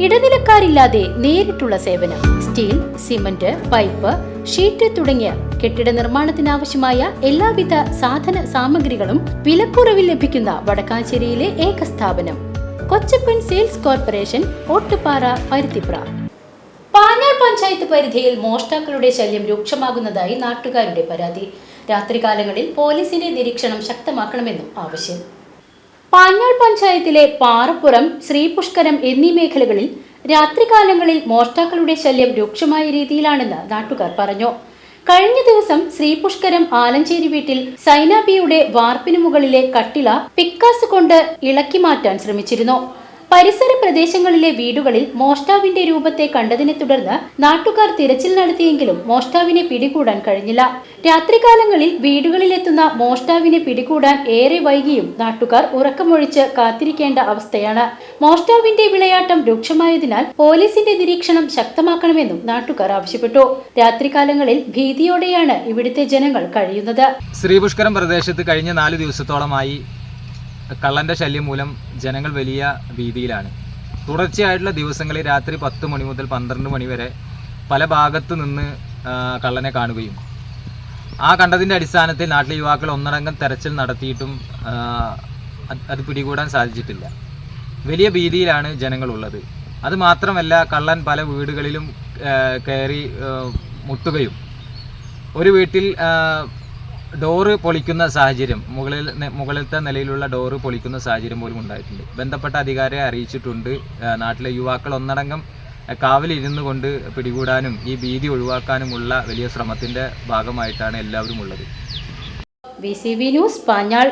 ഇടനിലക്കാരില്ലാതെ നേരിട്ടുള്ള സേവനം steel cement pipe sheet തുടങ്ങിയ കെട്ടിട നിർമ്മാണത്തിനാവശ്യമായ എല്ലാവിധ സാധന സാമഗ്രികളും വിലക്കുറവിൽ ലഭിക്കുന്ന വടക്കാഞ്ചേരിയിലെ ഏക സ്ഥാപനം കൊച്ചപ്പൻ സെയിൽസ് കോർപ്പറേഷൻ ഓട്ടുപാറ പരുത്തിപ്ര. പാഞ്ഞാൾ പഞ്ചായത്ത് പരിധിയിൽ മോഷ്ടാക്കളുടെ ശല്യം രൂക്ഷമാകുന്നതായി നാട്ടുകാരുടെ പരാതി. രാത്രികാലങ്ങളിൽ പോലീസിന്റെ നിരീക്ഷണം ശക്തമാക്കണമെന്നും ആവശ്യം. പാഞ്ഞാൾ പഞ്ചായത്തിലെ പാറപ്പുറം ശ്രീപുഷ്കരം എന്നീ മേഖലകളിൽ രാത്രികാലങ്ങളിൽ മോഷ്ടാക്കളുടെ ശല്യം രൂക്ഷമായ രീതിയിലാണെന്ന് നാട്ടുകാർ പറഞ്ഞു. കഴിഞ്ഞ ദിവസം ശ്രീപുഷ്കരം ആലഞ്ചേരി വീട്ടിൽ സൈനാബിയുടെ വാർപ്പിനു മുകളിലെ കട്ടില പിക്കാസ് കൊണ്ട് ഇളക്കി മാറ്റാൻ ശ്രമിച്ചിരുന്നു. പരിസര പ്രദേശങ്ങളിലെ വീടുകളിൽ മോഷ്ടാവിന്റെ രൂപത്തെ കണ്ടതിനെ തുടർന്ന് നാട്ടുകാർ തിരച്ചിൽ നടത്തിയെങ്കിലും മോഷ്ടാവിനെ പിടികൂടാൻ കഴിഞ്ഞില്ല. രാത്രികാലങ്ങളിൽ വീടുകളിലെത്തുന്ന മോഷ്ടാവിനെ പിടികൂടാൻ ഏറെ വൈകിയും നാട്ടുകാർ ഉറക്കമൊഴിച്ച് കാത്തിരിക്കേണ്ട അവസ്ഥയാണ്. മോഷ്ടാവിന്റെ വിളയാട്ടം രൂക്ഷമായതിനാൽ പോലീസിന്റെ നിരീക്ഷണം ശക്തമാക്കണമെന്നും നാട്ടുകാർ ആവശ്യപ്പെട്ടു. രാത്രികാലങ്ങളിൽ ഭീതിയോടെയാണ് ഇവിടുത്തെ ജനങ്ങൾ കഴിയുന്നത്. ശ്രീപുഷ്കരം പ്രദേശത്ത് കഴിഞ്ഞ നാല് ദിവസത്തോളമായി കള്ളന്റെ ശല്യം മൂലം ജനങ്ങൾ വലിയ ഭീതിയിലാണ്. തുടർച്ചയായിട്ടുള്ള ദിവസങ്ങളിൽ രാത്രി പത്ത് മണി മുതൽ പന്ത്രണ്ട് മണി വരെ പല ഭാഗത്തു നിന്ന് കള്ളനെ കാണുകയും. ആ കണ്ടതിന്റെ അടിസ്ഥാനത്തിൽ നാട്ടിലെ യുവാക്കൾ ഒന്നടങ്കം തെരച്ചിൽ നടത്തിയിട്ടും അത് പിടികൂടാൻ സാധിച്ചിട്ടില്ല. വലിയ ഭീതിയിലാണ് ജനങ്ങളുള്ളത്. അത് മാത്രമല്ല കള്ളൻ പല വീടുകളിലും കയറി മുട്ടുകയും. ഒരു വീട്ടിൽ ഡോറ് പൊളിക്കുന്ന സാഹചര്യം മുകളിൽ മുകളിലത്തെ നിലയിലുള്ള ഡോറ് പൊളിക്കുന്ന സാഹചര്യം പോലും ഉണ്ടായിട്ടുണ്ട്. ബന്ധപ്പെട്ട അധികാരിയെ അറിയിച്ചിട്ടുണ്ട്. നാട്ടിലെ യുവാക്കൾ ഒന്നടങ്കം കാവലിരുന്നു കൊണ്ട് പിടികൂടാനും ഈ ഭീതി ഒഴിവാക്കാനുമുള്ള വലിയ ശ്രമത്തിന്റെ ഭാഗമായിട്ടാണ് എല്ലാവരും ഉള്ളത്. B C B news Panjal